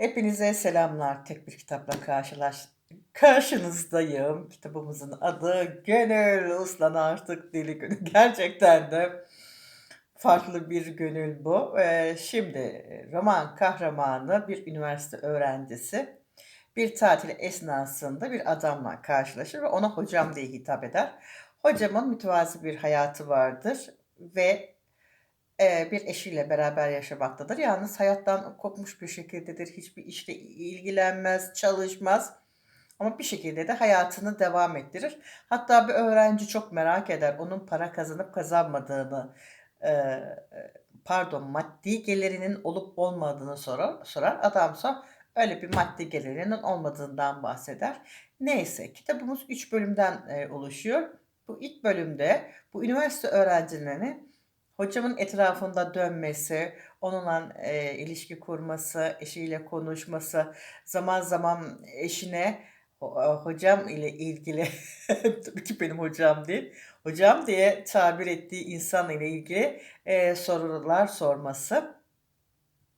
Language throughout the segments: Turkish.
Hepinize selamlar. Tek bir kitapla karşılaş karşınızdayım. Kitabımızın adı Gönül Uslan Artık Deli Gönül. Gerçekten de farklı bir gönül bu. Ee, şimdi roman kahramanı bir üniversite öğrencisi bir tatil esnasında bir adamla karşılaşır ve ona hocam diye hitap eder. Hocamın mütevazi bir hayatı vardır ve bir eşiyle beraber yaşamaktadır. Yalnız hayattan kopmuş bir şekildedir. Hiçbir işle ilgilenmez, çalışmaz ama bir şekilde de hayatını devam ettirir. Hatta bir öğrenci çok merak eder onun para kazanıp kazanmadığını, eee, pardon, maddi gelirinin olup olmadığını sorar sorar. Adamsa öyle bir maddi gelirinin olmadığından bahseder. Neyse, kitabımız 3 bölümden, oluşuyor. Bu ilk bölümde bu üniversite öğrencilerini Hocamın etrafında dönmesi, onunla, eee, ilişki kurması, eşiyle konuşması, zaman zaman eşine aaa, hocam ile ilgili tabii ki benim hocam değil, hocam diye tabir ettiği insanla ile ilgili, eee, sorular sorması.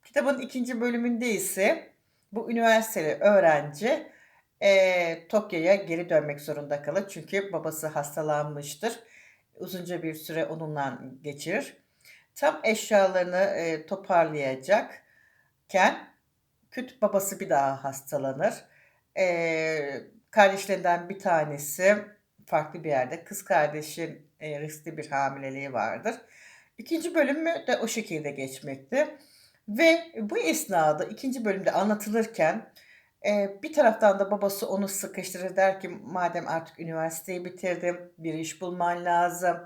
Kitabın ikinci bölümünde ise bu üniversiteli öğrenci, eee, Tokyo'ya geri dönmek zorunda kalır. Çünkü babası hastalanmıştır. Uzunca bir süre onunla geçirir. Tam eşyalarını, eee, toparlayacakken kötü babası bir daha hastalanır. Eee, kardeşlerinden bir tanesi farklı bir yerde, kız kardeşin, eee, riskli bir hamileliği vardır. İkinci bölümü de o şekilde geçmekte ve bu esnada ikinci bölümde anlatılırken, eee, bir taraftan da babası onu sıkıştırır der ki madem artık üniversiteyi bitirdin, bir iş bulman lazım.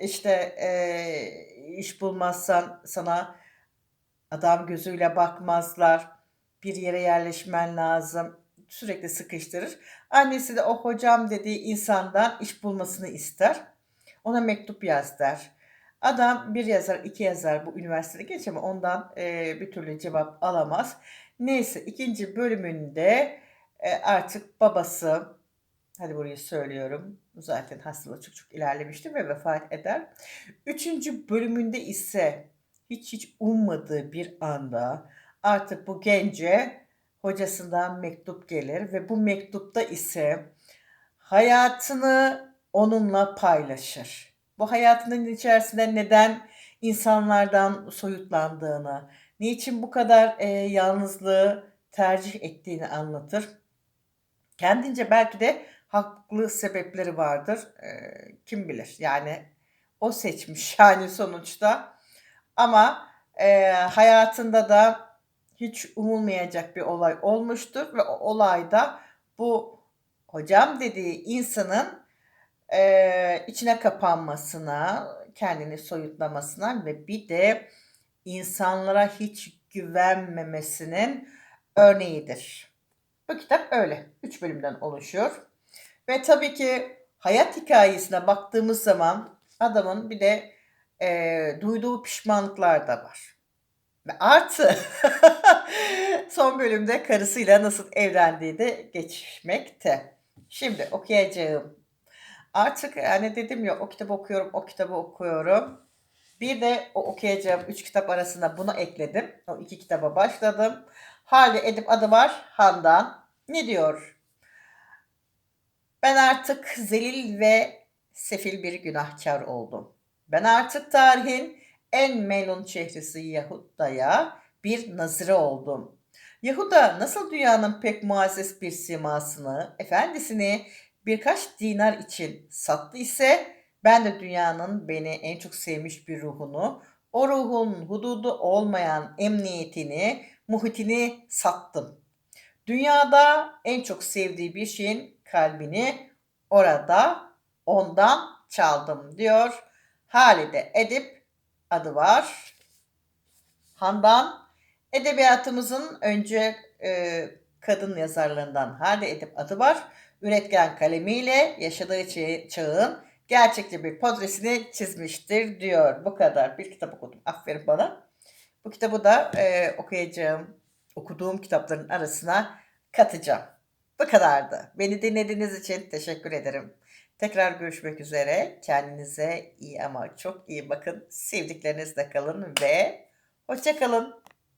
İşte, eee, iş bulmazsan sana adam gözüyle bakmazlar, bir yere yerleşmen lazım, sürekli sıkıştırır. Annesi de o hocam dediği insandan iş bulmasını ister. Ona mektup yaz der. Adam 1 yazar, 2 yazar bu üniversitede genç ama ondan, eee, bir türlü cevap alamaz. Neyse ikinci bölümünde, eee, artık babası, hadi burayı söylüyorum, zaten hastalığı çok çok ilerlemiştir ve vefat eder. Üçüncü bölümünde ise hiç hiç ummadığı bir anda artık bu gence hocasından mektup gelir ve bu mektupta ise hayatını onunla paylaşır. Bu hayatının içerisinde neden insanlardan soyutlandığını, niçin bu kadar, eee, yalnızlığı tercih ettiğini anlatır. Kendince belki de haklı sebepleri vardır. Eee, kim bilir? Yani o seçmiş yani sonuçta ama, eee, hayatında da hiç umulmayacak bir olay olmuştur ve o olay da bu hocam dediği insanın, eee, içine kapanmasına, kendini soyutlamasına ve bir de insanlara hiç güvenmemesinin örneğidir. Bu kitap öyle. 3 bölümden oluşuyor ve tabii ki hayat hikâyesine baktığımız zaman adamın bir de, eee, duyduğu pişmanlıklar da var ve artı son bölümde karısıyla nasıl evlendiği de geçmekte. Şimdi okuyacağım. Artık, hani, dedim ya o kitabı okuyorum, o kitabı okuyorum. Bir de o okuyacağım 3 kitap arasına bunu ekledim. O 2 kitaba başladım. Hâlâ Edip adı var, Handan. Ne diyor? Ben artık zelil ve sefil bir günahkâr oldum. Ben artık tarihin en melun şehrisi Yahuda'ya bir nazire oldum. Yahuda nasıl dünyanın pek muazzez bir simasını, efendisini birkaç dinar için sattı ise ben de dünyanın beni en çok sevmiş bir ruhunu, o ruhun hududu olmayan emniyetini, muhitini sattım. Dünyada en çok sevdiği bir şeyin kalbini orada ondan çaldım diyor. Halide Edip adı var. Handan edebiyatımızın önce, eee, kadın yazarlarından Halide Edip adı var. Üretken kalemiyle yaşadığı çağın gerçekçi bir portresini çizmiştir diyor. Bu kadar. Bir kitap okudum. Aferin bana. Bu kitabı da, eee, okuyacağım, okuduğum kitapların arasına katacağım. Bu kadardı. Beni dinlediğiniz için teşekkür ederim. Tekrar görüşmek üzere. Kendinize iyi ama çok iyi bakın. Sevdiklerinizle kalın ve hoşça kalın.